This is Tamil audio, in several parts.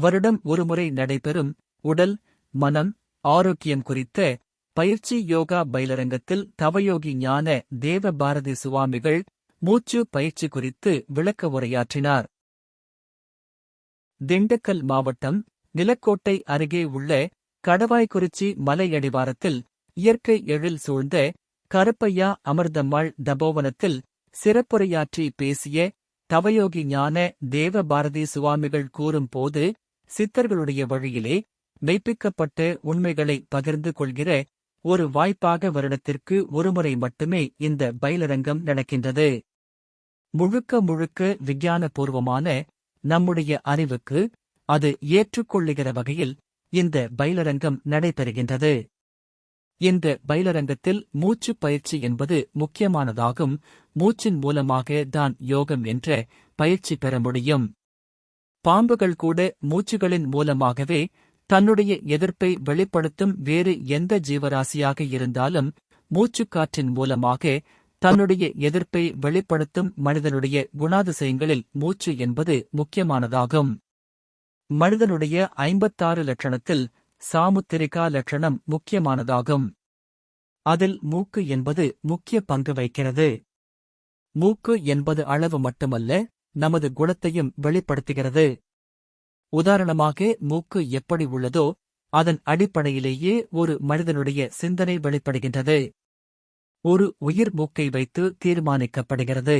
வருடம் ஒருமுறை நடைபெறும் உடல் மனம் ஆரோக்கியம் குறித்த பயிற்சி யோகா பயிலரங்கத்தில் தவயோகி ஞான தேவ பாரதி சுவாமிகள் மூச்சு பயிற்சி குறித்து விளக்க உரையாற்றினார். திண்டுக்கல் மாவட்டம் நிலக்கோட்டை அருகே உள்ள கடவாய்குறிச்சி மலையடிவாரத்தில் இயற்கை எழில் சூழ்ந்த கருப்பையா அமிர்தம்மாள் தபோவனத்தில் சிறப்புரையாற்றி பேசிய தவயோகி ஞான தேவ பாரதி சுவாமிகள் கூறும்போது சித்தர்களுடைய வழியிலே மெய்ப்பிக்கப்பட்ட உண்மைகளை பகிர்ந்து கொள்கிற ஒரு வாய்ப்பாக வருடத்திற்கு ஒருமுறை மட்டுமே இந்த பயிலரங்கம் நடக்கின்றது. முழுக்க முழுக்க விஞ்ஞானபூர்வமான நம்முடைய அறிவுக்கு அது ஏற்றுக்கொள்ளுகிற வகையில் இந்த பயிலரங்கம் நடைபெறுகின்றது. இந்த பயிலரங்கத்தில் மூச்சு பயிற்சி என்பது முக்கியமானதாகும். மூச்சின் மூலமாக தான் யோகம் என்ற பயிற்சி பெற முடியும். பாம்புகள் கூட மூச்சுகளின் மூலமாகவே தன்னுடைய எதிர்ப்பை வெளிப்படுத்தும் வேறு எந்த ஜீவராசியாக இருந்தாலும் மூச்சுக்காற்றின் மூலமாக தன்னுடைய எதிர்ப்பை வெளிப்படுத்தும் மனிதனுடைய குணாதிசயங்களில் மூச்சு என்பது முக்கியமானதாகும். மனிதனுடைய ஐம்பத்தாறு லட்சணத்தில் சாமுத்திரிகா லட்சணம் முக்கியமானதாகும். அதில் மூக்கு என்பது முக்கிய பங்கு வகிக்கிறது. மூக்கு என்பது அளவு மட்டுமல்ல நமது குணத்தையும் வெளிப்படுத்துகிறது. உதாரணமாக மூக்கு எப்படி உள்ளதோ அதன் அடிப்படையிலேயே ஒரு மனிதனுடைய சிந்தனை வெளிப்படுகின்றது. ஒரு உயிர் மூக்கை வைத்து தீர்மானிக்கப்படுகிறது.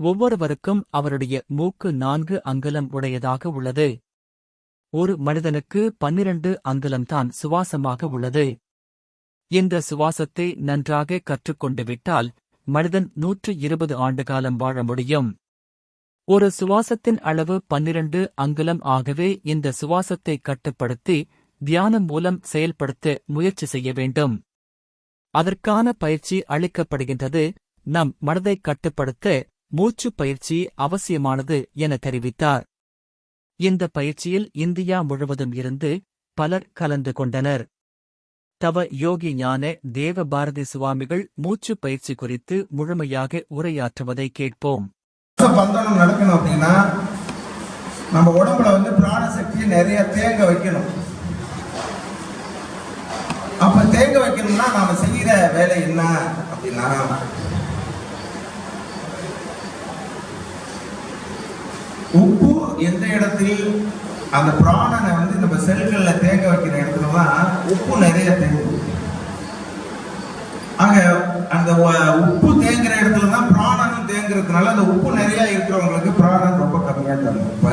ஒவ்வொருவருக்கும் அவருடைய மூக்கு நான்கு அங்குலம் உடையதாக உள்ளது. ஒரு மனிதனுக்கு பன்னிரண்டு அங்குலம்தான் சுவாசமாக உள்ளது. இந்த சுவாசத்தை நன்றாக கற்றுக்கொண்டு விட்டால் மனிதன் நூற்று இருபது ஆண்டு காலம் வாழ முடியும். ஒரு சுவாசத்தின் அளவு பன்னிரண்டு அங்குலம் ஆகவே இந்த சுவாசத்தை கட்டுப்படுத்தி தியானம் மூலம் செயல்படுத்த முயற்சி செய்ய வேண்டும். அதற்கான பயிற்சி அளிக்கப்படுகின்றது. நம் மனதை கட்டுப்படுத்த மூச்சு பயிற்சி அவசியமானது என தெரிவித்தார். இந்த பயிற்சியில் இந்தியா முழுவதும் இருந்து பலர் கலந்து கொண்டனர். தவ யோகி ஞான தேவபாரதி சுவாமிகள் மூச்சு பயிற்சி குறித்து முழுமையாக உரையாற்றுவதை கேட்போம். பந்தனம் நடக்கணும் அப்படின்னா நம்ம உடம்புல வந்து பிராணசக்தியை நிறைய தேங்க வைக்கணும். அப்ப தேங்க வைக்கணும்னா நாம செய்யற வேலை என்ன அப்படின்னா உப்பு எந்த இடத்தில் அந்த பிராணனை வந்து நம்ம செல்கள்ல தேங்க வைக்கிற இடத்துல தான் உப்பு நிறைய தேங்கும். ஆக அந்த உப்பு இருக்கிறதுனால அந்த உப்பு நிறைய இருக்கிறவங்களுக்கு பிராணம் ரொம்ப கம்மியா தரும். இப்போ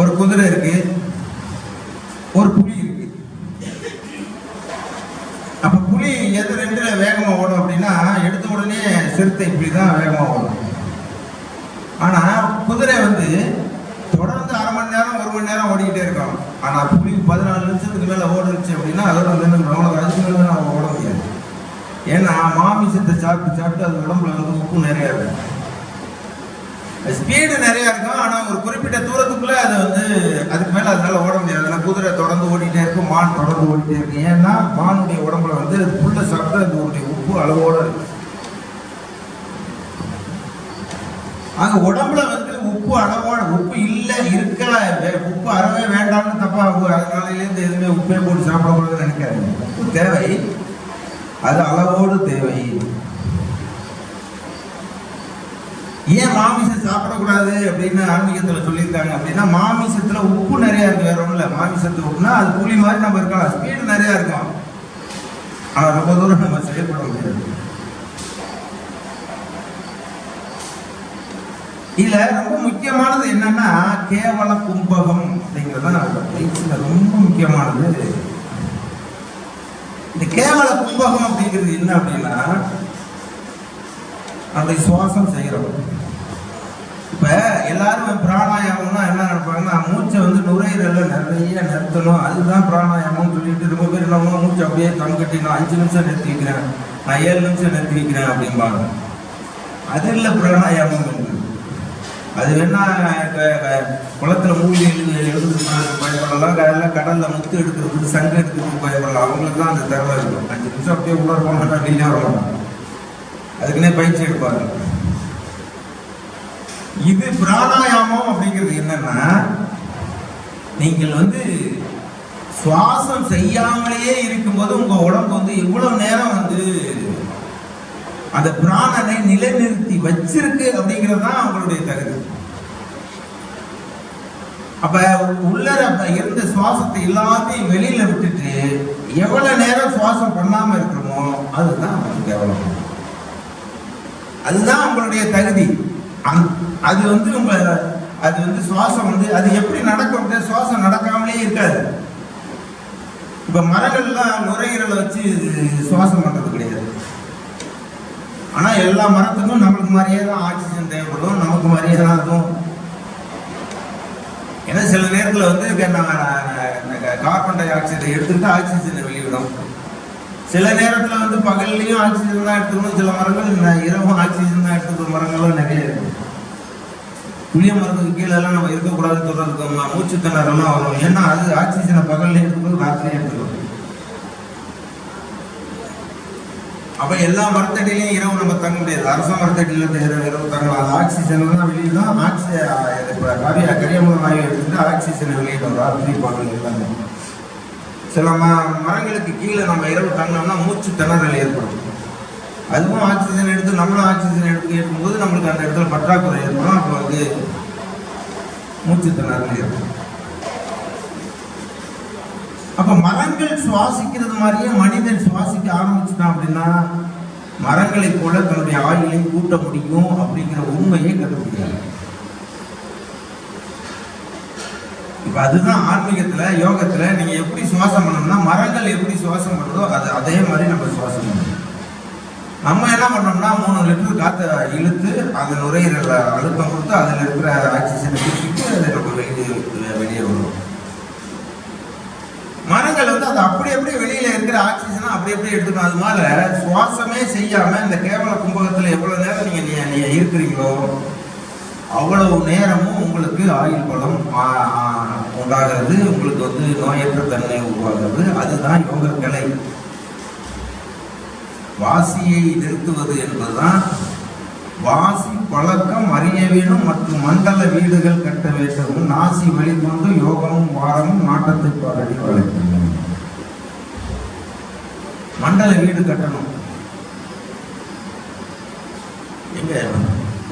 ஒரு குதிரை இருக்கு. ஒரு புலி இருக்கு. அப்ப புலி எது ரெண்டுல வேகமா ஓடும் அப்படின்னா எடுத்த உடனே சிறுத்தை இப்படி தான் வேகமா ஓடும். ஆனா குதிரை வந்து தொடர்ந்து அரை மணி நேரம் ஒரு மணி நேரம் ஓடிக்கிட்டே இருக்கும். ஆனா புலி பதினாலு நிமிஷத்துக்கு மேல ஓடுச்சு அப்படின்னா அதோட வந்து அவ்வளவு அதுக்கு மேல ஓட முடியாது. ஏன்னா மாமிசத்தை சாப்பிட்டு சாப்பிட்டு அது உடம்புல வந்து உப்பு நிறையா இருக்கும். ஸ்பீடு நிறையா இருக்கும். ஆனால் ஒரு குறிப்பிட்ட தூரத்துக்குள்ளே அது வந்து அதுக்கு மேலே அதனால ஓட முடியாது. அதனால் குதிரை தொடர்ந்து ஓடிட்டே இருக்கும் மான் தொடர்ந்து ஓடிட்டே இருக்கும். ஏன்னா மானுடைய உடம்புல வந்து புல்ல சாப்பிட்டு அதனுடைய உப்பு அளவோட இருக்கு அங்க உடம்புல வந்து உப்பு அளவோட உப்பு இல்லை இருக்கல உப்பு அறவே வேண்டாம்னு தப்பாகும் அதனால இருந்து எதுவுமே உப்பே போட்டு சாப்பிடக்கூடாதுன்னு நினைக்காது உப்பு தேவை. அது அளவோடு தேவை. ஏன் மாமிசம் சாப்பிடக்கூடாது அப்படின்னு ஆன்மீகத்தில் சொல்லியிருக்காங்க அப்படின்னா மாமிசத்துல உப்பு நிறையா இருக்கு வேற ஒன்றும் மாமிசத்து உப்புனா அது புளி மாதிரி நம்ம இருக்கலாம். ஸ்பீடு நிறையா இருக்கும். ஆனால் ரொம்ப தூரம் நம்ம செயல்பட முடியாது. இதில் ரொம்ப முக்கியமானது என்னன்னா கேவல கும்பகம் அப்படிங்கிறது தான் பயிற்சியில ரொம்ப முக்கியமானது இந்த கேவல கும்பகம் அப்படிங்கிறது என்ன அப்படின்னா அந்த சுவாசம் செய்கிறோம் இப்ப எல்லாரும் பிராணாயாமம்னா என்ன நினைப்பாங்கன்னா மூச்சை வந்து நுரையீரல்ல நிறைய நிறுத்தணும். அதுதான் பிராணாயாமம்னு சொல்லிட்டு ரொம்ப பேர் நம்ம மூச்சை அப்படியே தம் கட்டி நான் அஞ்சு நிமிஷம் நிறுத்தி வைக்கிறேன் நான் ஏழு நிமிஷம் நிறுத்தி வைக்கிறேன் அப்படிம்பாங்க. அது இல்லை பிராணாயாமம் என்பது அது வேணா குளத்துல மூழ்கி எழுது எழுதுறதுக்கு பயப்படலாம் கடல்ல கடல்ல முத்து எடுக்கிறதுக்கு சங்க எடுக்கிறதுக்கு பயப்படலாம் அவங்களுக்கு தான் அந்த திறமை இருக்கும். அஞ்சு நிமிஷம் அப்படியே உள்ள போக வெளியே வரணும் அதுக்குன்னே பயிற்சி எடுப்பாங்க. இது பிராணாயாமம் அப்படிங்கிறது என்னன்னா நீங்கள் வந்து சுவாசம் செய்யாமலேயே இருக்கும்போது உங்க உடம்பு வந்து எவ்வளவு நேரம் வந்து அந்த பிராணனை நிலைநிறுத்தி வச்சிருக்கு அப்படிங்கிறது தான் அவங்களுடைய தகுதி அப்ப உள்ளர அப்ப இருந்த சுவாசத்தை எல்லாத்தையும் வெளியில விட்டுட்டு எவ்வளவு நேரம் சுவாசம் பண்ணாம இருக்கிறோமோ அதுதான் அவங்களுக்கு எவ்வளவு அதுதான் உங்களுடைய தகுதி. அது வந்து உங்க அது வந்து சுவாசம் வந்து அது எப்படி நடக்கும் சுவாசம் நடக்காமலே இருக்காது. இப்ப மரங்கள்லாம் நுரையீரலை வச்சு சுவாசம் பண்றது கிடையாது. ஆனா எல்லா மரத்துக்கும் நம்மளுக்கு மாதிரியே தான் ஆக்சிஜன் தேவைப்படும் நமக்கு மாதிரியே தான் அதுவும் ஏன்னா சில நேரத்தில் வந்து க- கார்பன் டை ஆக்சைடை எடுத்துக்கிட்டு ஆக்சிஜனை வெளியிடும். சில நேரத்தில் வந்து பகல்லையும் ஆக்சிஜன் தான் எடுத்துக்கணும் சில மரங்கள் இரவும் ஆக்சிஜன் தான் எடுத்துக்கிற மரங்கள்லாம் நிறைய இருக்கு. புளிய மரத்துக்கு கீழே எல்லாம் நம்ம இருக்கக்கூடாதுன்னு சொல்றதுக்கு மூச்சு திணறலாம் வரும். ஏன்னா அது ஆக்சிஜனை பகல்ல எடுத்துக்கணும் ராத்திரி எடுத்துக்கணும். அப்போ எல்லா மரத்தடியிலையும் இரவு நம்ம தங்க முடியாது. அரச மரத்தடியில் இரவு இரவு தங்கலாம். அது ஆக்சிஜன் தான் வெளியிடும் ஆக்சி இப்போ கரிய கரியமலம் வாயு எடுத்துட்டு ஆக்சிஜனை வெளியிடும் ராத்திரி பகல் எல்லாமே. சில ம மரங்களுக்கு கீழே நம்ம இரவு தங்கினோம்னா மூச்சு திணறல் ஏற்படும். அதுவும் ஆக்சிஜன் எடுத்து நம்மளும் ஆக்சிஜன் எடுத்து ஏற்படும்போது நம்மளுக்கு அந்த இடத்துல பற்றாக்குறை ஏற்படும். அப்போ வந்து மூச்சு திணறல் ஏற்படும். அப்ப மரங்கள் சுவாசிக்கிறது மாதிரியே மனிதன் சுவாசிக்க ஆரம்பிச்சுட்டான் அப்படின்னா மரங்களை போல தன்னுடைய ஆயுளை கூட்ட முடியும் அப்படிங்கிற உண்மையை கண்டுபிடிக்கிறாங்க இப்ப அதுதான் ஆன்மீகத்துல யோகத்துல நீங்க எப்படி சுவாசம் பண்ணணும்னா மரங்கள் எப்படி சுவாசம் பண்ணுதோ அது அதே மாதிரி நம்ம சுவாசம் பண்ணணும். நம்ம என்ன பண்ணோம்னா மூணு லிட்டர் காற்றை இழுத்து அந்த நுரையீரல அழுத்தம் கொடுத்து அதில் இருக்கிற ஆக்சிஜனை பிடிச்சிட்டு அதை நம்ம வெளியே வெளியே வருவோம். மரங்கள் வந்து அது அப்படி அப்படியே வெளியில இருக்கிற ஆக்சிஜனை அப்படி அப்படியே எடுத்துக்கணும்? அது சுவாசமே செய்யாம இந்த கேவல கும்பகத்துல எவ்வளவு நேரம் நீங்க நீங்க இருக்கிறீங்களோ அவ்வளவு நேரமும் உங்களுக்கு ஆயுள் பலம் உண்டாகிறது. உங்களுக்கு வந்து நோயற்ற தன்மை உருவாகிறது. அதுதான் யோக கலை. வாசியை நிறுத்துவது என்பதுதான் வாசி பழக்கம் அறிய வேணும் மற்றும் மண்டல வீடுகள் கட்ட வேண்டும். நாசி வெளிக்கொண்டு யோகமும் வாரமும் நாட்டத்தை பாரடி வளர்க்கின்றன மண்டல வீடு கட்டணும். எங்க?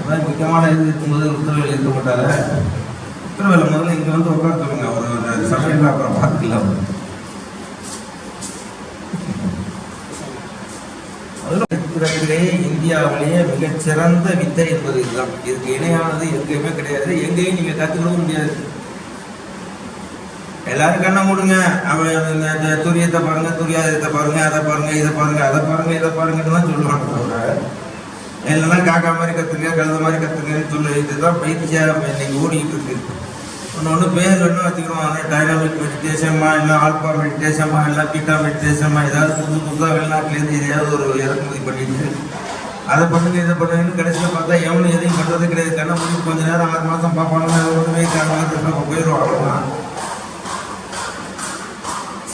அதாவது முக்கியமான இது. இருக்கும்போது உத்தரவில் இருக்க மாட்டாங்க உத்தரவில் முதல்ல இங்க வந்து உட்கார சொல்லுங்க. ஒரு சமையல் அப்புறம் பார்க்கல அதில் இருக்கிறதிலே இந்தியாவிலேயே மிகச்சிறந்த வித்தை என்பது இதுதான். இதுக்கு இணையானது எங்கேயுமே கிடையாது. எங்கேயும் நீங்கள் கத்துக்கவும் முடியாது. எல்லாரும் கண்ணை மூடுங்க. அவன் இந்த துரியத்தை பாருங்க துரியாதத்தை பாருங்க அதை பாருங்க இதை பாருங்க அதை பாருங்க இதை பாருங்கன்னு தான் சொல்லுவாங்க தவிர இல்லைன்னா காக்கா மாதிரி கத்துங்க கழுத மாதிரி கத்துங்கன்னு சொல்லு இதுதான் பயிற்சியா இன்னைக்கு ஓடிக்கிட்டு இருக்கு. ஒன்று ஒன்று பேர் ஒன்று வச்சுக்கிறோம். டைனாமிக் மெடிடேஷன்மா இல்லை ஆல்பா மெடிடேஷன்மா இல்லை பீட்டா மெடிடேஷன்மா ஏதாவது புது புதுசாக வெளிநாட்டிலேருந்து எதையாவது ஒரு இறக்குமதி பண்ணிட்டு அதை பண்ணுங்க இதை பண்ணுங்கன்னு கடைசியில் பார்த்தா எவனும் எதையும் பண்ணுறது கிடையாது. கண்ணை முடிச்சு கொஞ்ச நேரம் ஆறு மாதம் பார்ப்பாங்க ஒன்றுமே காரணமாக போயிடும். அவ்வளோதான்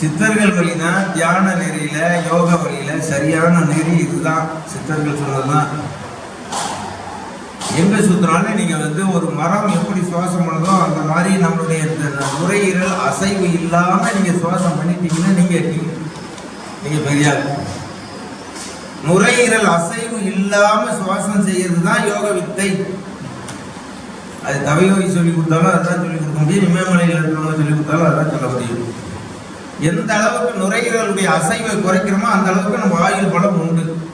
சித்தர்கள் வழினா தியான நெறியில யோக வழியில சரியான நெறி இதுதான் சித்தர்கள் சொன்னதுதான் எங்க சுத்தினாலும் நீங்க வந்து ஒரு மரம் எப்படி சுவாசம் பண்ணதோ அந்த மாதிரி நம்மளுடைய இந்த நுரையீரல் அசைவு இல்லாம நீங்க சுவாசம் பண்ணிட்டீங்கன்னா நீங்க நீங்க- பெரியா நுரையீரல் அசைவு இல்லாம சுவாசம் செய்யறது தான் யோக வித்தை. அது தவையோகி சொல்லி கொடுத்தாலும் அதான் சொல்லி கொடுக்க முடியும் இமயமலையில் இருக்கிறவங்க சொல்லி கொடுத்தாலும் அதான் சொல்ல முடியும். எந்த அளவுக்கு நுரையீரலுடைய அசைவை குறைக்கிறோமோ அந்த அளவுக்கு நம்ம ஆயுள் பலம் உண்டு.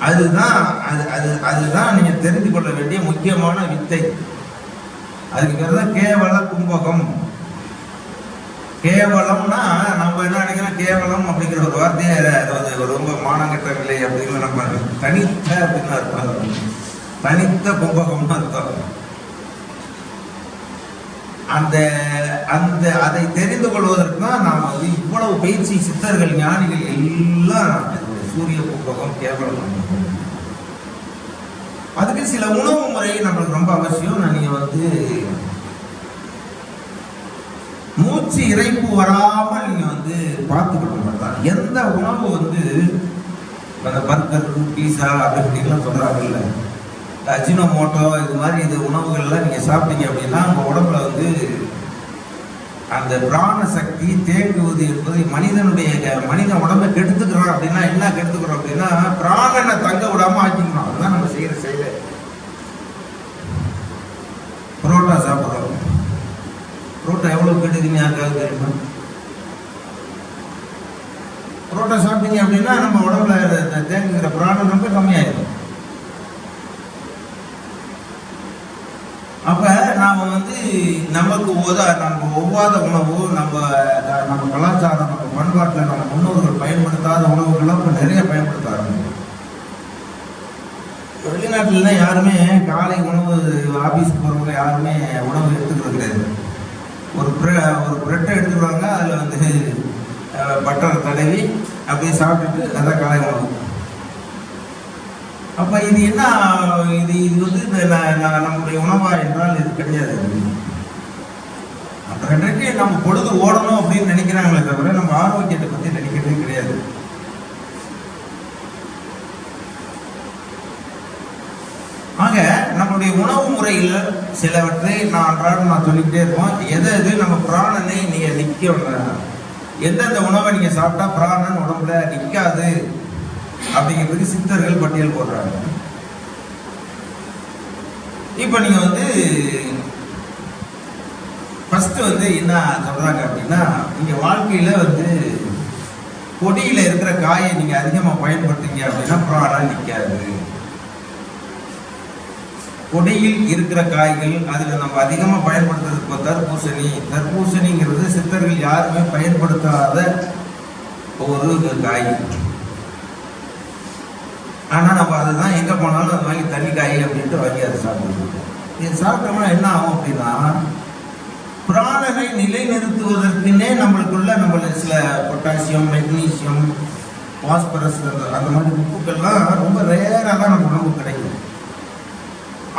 அதுதான் அது அது அதுதான் நீங்க தெரிந்து கொள்ள வேண்டிய முக்கியமான வித்தை. அதுக்கு பேர் தான் கேவல கும்பகம். கேவலம்னா நம்ம என்ன நினைக்கிறோம்? கேவலம் அப்படிங்கிற ஒரு வார்த்தையே அது ரொம்ப மானங்கட்ட நிலை அப்படிங்கிற நம்ம தனித்த அப்படின்னு அர்த்தம். தனித்த கும்பகம்னு அர்த்தம். அந்த அந்த அதை தெரிந்து கொள்வதற்கு தான் நாம் வந்து இவ்வளவு பயிற்சி சித்தர்கள் ஞானிகள் எல்லாம் சூரிய புத்தகம் கேவலம் அதுக்கு சில உணவு முறை நம்மளுக்கு ரொம்ப அவசியம். நீங்கள் நீங்க வந்து மூச்சு இறைப்பு வராமல் நீங்க வந்து பார்த்துக்கணும். மட்டும்தான் எந்த உணவு வந்து அந்த பர்கர் பீஸா அப்படி இப்படிலாம் சொல்றாங்கல்ல. அஜினோமோட்டோ இது மாதிரி இது உணவுகள்லாம் நீங்கள் சாப்பிட்டீங்க அப்படின்னா உங்கள் உடம்புல வந்து அந்த பிராண சக்தி தேங்குவது என்பது மனிதனுடைய க- மனித உடம்பை கெடுத்துக்கிறோம் அப்படின்னா என்ன கெடுத்துக்கிறோம் அப்படின்னா பிராணனை தங்க விடாம ஆக்கிக்கணும். அதுதான் நம்ம செய்யற செயலை. புரோட்டா சாப்பிட்றோம். புரோட்டா எவ்வளவு கெடுதுன்னு யாருக்காவது தெரியுமா? புரோட்டா சாப்பிட்டீங்க அப்படின்னா நம்ம உடம்புல இந்த தேங்குகிற பிராணம் ரொம்ப கம்மியாயிடும் அப்ப நாம வந்து நமக்கு ஓத நம்ம ஒவ்வாத உணவு நம்ம நம்ம கலாச்சாரம் நம்ம பண்பாட்டில் நம்ம முன்னோர்கள் பயன்படுத்தாத உணவுகள்லாம் இப்போ நிறைய பயன்படுத்த ஆரம்பிக்கும் வெளிநாட்டுல யாருமே காலை உணவு ஆபீஸ் போறவங்க யாருமே உணவு எடுத்துக்கிறது கிடையாது. ஒரு ப்ரெ ஒரு ப்ரெட்டை எடுத்துக்கிறாங்க அதில் வந்து பட்டரை தடவி அப்படியே சாப்பிட்டுட்டு அதான் காலை உணவு. அப்ப இது என்ன இது இது வந்து நம்முடைய உணவா கிடையாது அப்புறம் இன்றைக்கு நம்ம பொழுது ஓடணும் அப்படின்னு நினைக்கிறாங்களே தவிர நம்ம ஆரோக்கியத்தை பத்தி நினைக்கிறதே கிடையாது. ஆக நம்முடைய உணவு முறையில் சிலவற்றை நான் அன்றாடம் நான் சொல்லிக்கிட்டே இருக்கோம் எது எது நம்ம பிராணனை நீங்கள் நிற்க எந்தெந்த உணவை நீங்கள் சாப்பிட்டா பிராணன் உடம்புல நிற்காது அப்படிங்கிறதுக்கு சித்தர்கள் பட்டியல் போடுறாங்க. இப்போ நீங்கள் வந்து ஃபஸ்ட்டு வந்து என்ன சொல்கிறாங்க அப்படின்னா நீங்கள் வாழ்க்கையில் வந்து பொடியில் இருக்கிற காயை நீங்கள் அதிகமாக பயன்படுத்துங்க அப்படின்னா ப்ராடாக நிற்காது கொடியில் இருக்கிற காய்கள் அதில் நம்ம அதிகமாக பயன்படுத்துறது இப்போ தர்பூசணி. தர்பூசணிங்கிறது சித்தர்கள் யாருமே பயன்படுத்தாத ஒரு காய். ஆனால் நம்ம அதுதான் எங்கே போனாலும் அது வாங்கி தண்ணி காய் அப்படின்ட்டு வாங்கி அதை சாப்பிடுவோம் இது சாப்பிட்டோம்னா என்ன ஆகும் அப்படின்னா பிராணனை நிலைநிறுத்துவதற்குன்னே நம்மளுக்குள்ள நம்மள சில பொட்டாசியம் மெக்னீசியம் பாஸ்பரஸ் அந்த மாதிரி உப்புக்கள்லாம் ரொம்ப ரேராக தான் நம்ம உடம்புக்கு கிடைக்கும்.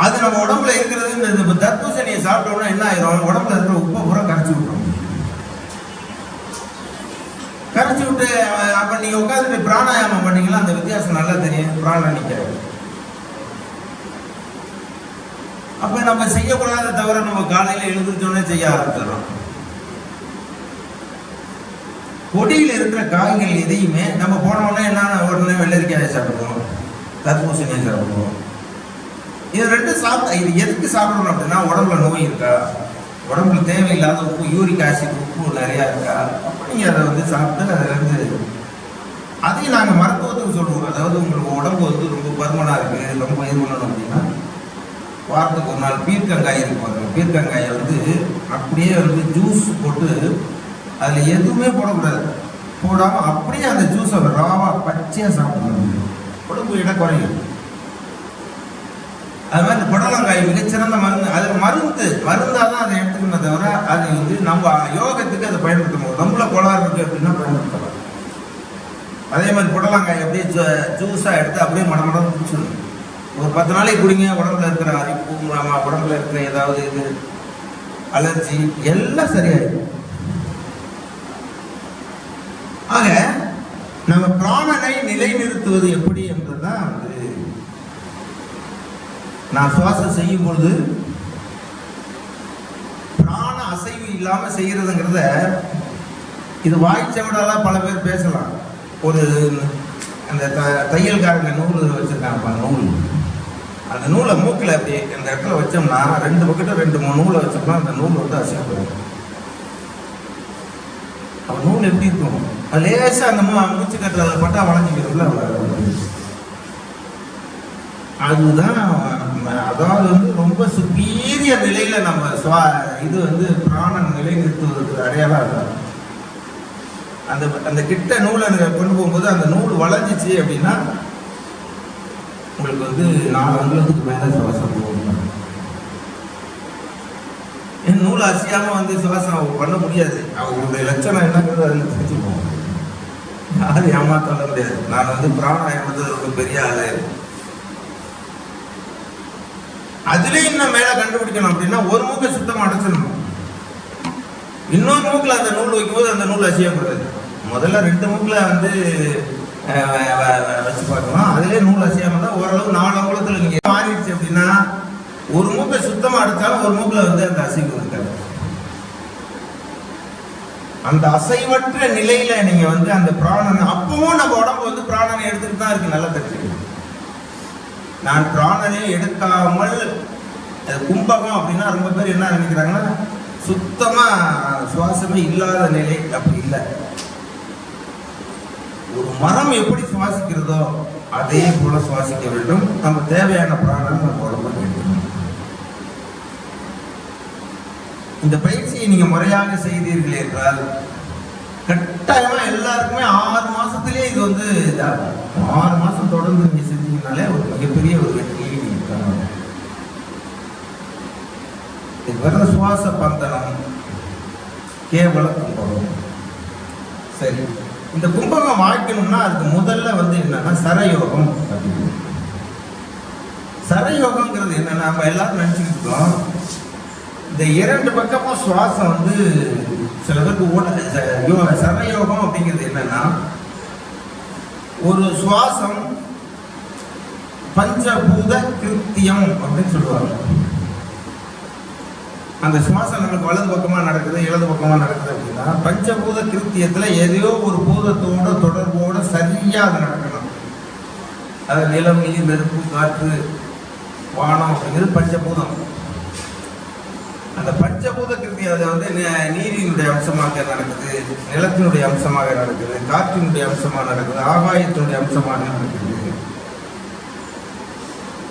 அது நம்ம உடம்புல இருக்கிறது இந்த இந்த தர்பூசணியை சாப்பிட்டோம்னா என்ன ஆயிரும்? உடம்புல இருக்கிற உப்பை பூரா கரைச்சி விட்டுரும். கரைச்சி விட்டு அப்போ அப்ப நீங்க உட்காந்துட்டு பிராணாயாமம் பண்ணீங்களா அந்த வித்தியாசம் நல்லா தெரியும். பிராணம் நிற்காது அப்ப நம்ம செய்யக்கூடாத தவிர நம்ம காலையில எழுந்திரிச்சோன்னே செய்ய ஆரம்பிச்சிடறோம். கொடியில் இருக்கிற காய்கள் எதையுமே நம்ம போன உடனே என்ன உடனே வெள்ளரிக்காய் சாப்பிடுவோம் தர்பூசணியை சாப்பிடுவோம். இது ரெண்டும் சாப்பிட்டு இது எதுக்கு சாப்பிடணும் அப்படின்னா உடம்புல நோய் இருக்கா? உடம்புல தேவையில்லாத உப்பு யூரிக் ஆசிட் உப்பு நிறையா இருக்கா? நீங்கள் அதை வந்து சாப்பிட்டு அதிலிருந்து அதையும் நாங்கள் மருத்துவத்துக்கு சொல்லுவோம். அதாவது உங்களுக்கு உடம்பு வந்து ரொம்ப பருமனாக இருக்குது ரொம்ப இது பண்ணணும் அப்படின்னா வாரத்துக்கு ஒரு நாள் பீர்க்கங்காய் இருப்பாங்க பீர்க்கங்காயை வந்து அப்படியே வந்து ஜூஸ் போட்டு அதில் எதுவுமே போடக்கூடாது. போடாமல் அப்படியே அந்த ஜூஸை ராவாக பச்சையாக சாப்பிடணும். உடம்பு இடம் குறையும். அது மாதிரி புடலங்காய் மிகச்சிறந்த மருந்து. அது மருந்து மருந்தாக தான் அதை எடுத்துக்கணும் தவிர அது வந்து நம்ம யோக பயன்படுத்த முடியும் நம்மள கோளாறு இருக்குது அப்படின்னா பயன்படுத்தலாம். அதே மாதிரி புடலங்காய் அப்படியே ஜூஸாக எடுத்து அப்படியே மடமடம் குடிச்சிடணும். ஒரு பத்து நாளைக்கு குடிங்க உடம்புல இருக்கிற அரிப்பு மூலமாக உடம்புல இருக்கிற ஏதாவது இது அலர்ஜி எல்லாம் சரியாயிடும். ஆக நம்ம பிராணனை நிலைநிறுத்துவது எப்படி என்பதுதான் வந்து நான் சுவாசம் செய்யும் பொழுது அசைவு இல்லாமல் செய்கிறதுங்கிறத இது வாய்ச்சவிடலாம் பல பேர் பேசலாம். ஒரு அந்த த- தையல்காரங்க நூல் வச்சுருக்காங்க நூல். அந்த நூலை மூக்கில் அப்படி அந்த இடத்துல வச்சோம்னா ரெண்டு பக்கத்தில் ரெண்டு மூணு நூலை வச்சோம்னா அந்த நூல் வந்து அசைப்படும் அவன் நூல் எப்படி இருக்கும்? அது லேசாக அந்த மூ மூச்சு கட்டுறதுல பட்டா வளைஞ்சிக்கிறதுல அதுதான் அதாவது வந்து ரொம்ப சுப்பீரியர் நிலையில நம்ம சுவா இது வந்து பிராணன் நிலைநிறுத்துவதற்கு அடையாளம் அந்த அந்த கிட்ட நூலை கொண்டு போகும்போது அந்த நூல் வளைஞ்சிச்சு அப்படின்னா உங்களுக்கு வந்து நாலு அங்குலத்துக்கு மேல சுவாசம் போகும். என் நூல் அசையாமல் வந்து சுவாசம் பண்ண முடியாது. அவங்களுடைய லட்சணம் என்னங்கிறது அதில் தெரிஞ்சுப்போம் யாரும் ஏமாத்த சொல்ல முடியாது நான் வந்து பிராணாயாமத்தில் ரொம்ப பெரிய ஆளு. அதுலேயும் இன்னும் மேலே கண்டுபிடிக்கணும் அப்படின்னா ஒரு மூக்கை சுத்தமாக அடைச்சிடணும். இன்னொரு மூக்கில் அந்த நூல் வைக்கும்போது அந்த நூல் அசையக்கூடாது. முதல்ல ரெண்டு மூக்கில் வந்து வச்சு பார்க்கணும் அதுலேயே நூல் அசையாமல் தான் ஓரளவு நாலு அங்குலத்துல நீங்கள் மாறிடுச்சு அப்படின்னா ஒரு மூக்கை சுத்தமாக அடைச்சாலும் ஒரு மூக்கில் வந்து அந்த அசைவு இருக்காது. அந்த அசைவற்ற நிலையில நீங்க வந்து அந்த பிராணனை அப்பவும் நம்ம உடம்பு வந்து பிராணனை எடுத்துட்டு தான் இருக்கு நல்லா தெரிஞ்சுக்கணும். நான் பிராணனே எடுக்காமல் கும்பகம் அப்படின்னா ரொம்ப பேர் என்ன நினைக்கிறாங்கன்னா சுத்தமா சுவாசமே இல்லாத நிலை அப்படி இல்லை. ஒரு மரம் எப்படி சுவாசிக்கிறதோ அதே போல சுவாசிக்க வேண்டும். நம்ம தேவையான பிராணம் நம்ம உடம்புல வேண்டும். இந்த பயிற்சியை நீங்க முறையாக செய்தீர்கள் என்றால் கட்டாயமாக எல்லாருக்குமே ஆறு மாசத்திலே இது வந்து இதாகும். ஆறு மாசம் தொடர்ந்து நீங்க செஞ்சீங்கனாலே ஒரு மிகப்பெரிய ஒரு வெற்றியை நீங்க காணலாம். இது வர்ற சுவாச பந்தனம் கேவல கும்பகம். சரி. இந்த கும்பகம் வாய்க்கணும்னா அதுக்கு முதல்ல வந்து என்னன்னா சரயோகம் அப்படின்னு. சரயோகம்ங்கிறது என்னன்னா நம்ம எல்லாரும் நினைச்சுக்கிட்டு இருக்கோம் இந்த இரண்டு பக்கமும் சுவாசம் வந்து சில பேருக்கு ஓட சமயோகம் அப்படிங்கிறது என்னன்னா ஒரு சுவாசம் பஞ்சபூத கிருத்தியம் அப்படின்னு சொல்லுவாங்க. அந்த சுவாசம் நம்மளுக்கு வலது பக்கமாக நடக்குது இடது பக்கமாக நடக்குது அப்படின்னா பஞ்சபூத கிருத்தியத்தில் எதையோ ஒரு பூதத்தோட தொடர்போட சரியாக அது நடக்கணும். அது நிலம் நீர் நெருப்பு காற்று வானம் அப்படிங்கிறது பஞ்சபூதம். அந்த பஞ்சபூத கிருதி அது வந்து நீரினுடைய அம்சமாக நடக்குது நிலத்தினுடைய அம்சமாக நடக்குது காற்றினுடைய அம்சமாக நடக்குது ஆகாயத்தினுடைய அம்சமாக நடக்குது.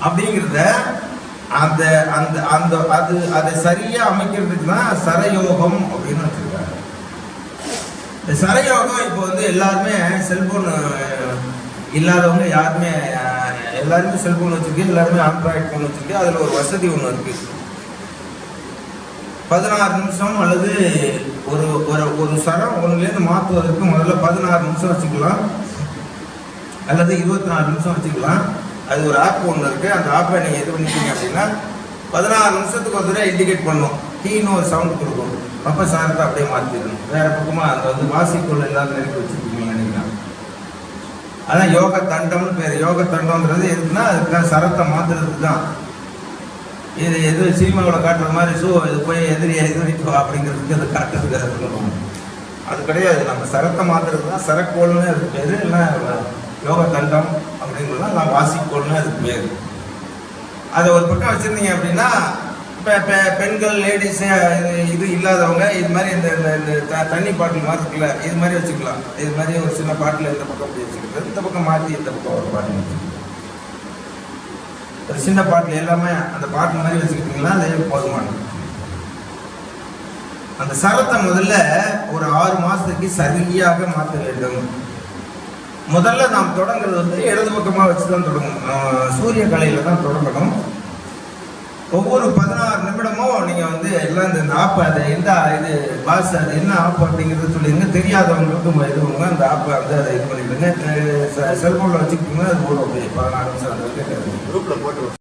அப்படிங்கிறத அந்த அந்த அந்த அது அதை சரியா அமைக்கிறதுக்கு தான் சரயோகம் அப்படின்னு வச்சிருக்காங்க. இந்த சரயோகம் இப்போ வந்து எல்லாருமே செல்போன் இல்லாதவங்க யாருமே எல்லாருமே செல்போன் வச்சிருக்கு எல்லாருமே ஆண்ட்ராய்ட் ஃபோன் வச்சிருக்கு அதுல ஒரு வசதி ஒன்று இருக்கு. பதினாறு நிமிஷம் அல்லது ஒரு ஒரு ஒரு சரம் ஒன்றுலேருந்து மாற்றுவதற்கு முதல்ல பதினாறு நிமிஷம் வச்சுக்கலாம். அல்லது இருபத்தி நாலு நிமிஷம் வச்சுக்கலாம். அது ஒரு ஆப் ஒன்று இருக்குது அந்த ஆப்பை நீங்கள் இது பண்ணிட்டீங்க அப்படின்னா பதினாறு நிமிஷத்துக்கு ஒரு தடவை இண்டிகேட் பண்ணும். டீன்னு ஒரு சவுண்ட் கொடுக்கும். அப்போ சாரத்தை அப்படியே மாற்றிடணும் வேறு பக்கமாக அந்த வந்து வாசிக்குள்ள எல்லாரும் நெருக்கி வச்சுருக்கீங்க நினைக்கிறேன். அதான் யோக தண்டம்னு பேர். யோக தண்டம்ன்றது எதுக்குன்னா அதுக்கு தான் சரத்தை மாற்றுறதுக்கு தான் இது எது சினிமாவில் காட்டுற மாதிரி ஷூ இது போய் எதிரியை இது வரைக்கும் அப்படிங்கிறதுக்கு அது கரெக்டாக அது சொல்லுவாங்க அது கிடையாது. நம்ம சரத்தை மாத்துறது தான் சரக்கோள்னு அதுக்கு பேர் இல்லை யோக தண்டம் அப்படிங்கிறது நான் வாசிக்கோள்னு அதுக்கு பேர். அதை ஒரு பக்கம் வச்சுருந்தீங்க அப்படின்னா இப்போ பெண்கள் லேடிஸு இது இது இல்லாதவங்க இது மாதிரி இந்த இந்த- இந்த த- தண்ணி பாட்டில் மாதிரி இருக்குல்ல இது மாதிரி வச்சுக்கலாம். இது மாதிரி ஒரு சின்ன பாட்டில் இந்த பக்கம் அப்படி வச்சுக்கிறது இந்த பக்கம் மாற்றி இந்த பக்கம் ஒரு பாட்டில் வச்சுக்கலாம் சின்ன பாட்டில் எல்லாமே அந்த பாட்டில் மாதிரி வச்சுக்கிட்டீங்களா அதே போதுமானது? அந்த சரத்தை முதல்ல ஒரு ஆறு மாதத்துக்கு சரியாக மாற்ற வேண்டும். முதல்ல நாம் தொடங்குறது வந்து இடது பக்கமாக வச்சு தான் தொடங்கணும் சூரிய கலையில் தான் தொடங்கணும். ஒவ்வொரு பதினாறு நிமிடமும் நீங்க வந்து எல்லாம் இந்த ஆப் அது எந்த இது பாஸ் அது என்ன ஆப் அப்படிங்கிறது சொல்லிடுங்க தெரியாதவங்களுக்கு இது அந்த ஆப் வந்து அதை இது பண்ணிவிடுங்க செல்போனில் வச்சுக்கிட்டீங்கன்னா அது போடும் அப்படியே பதினாறு நிமிஷம் அந்த குரூப்பில் போட்டு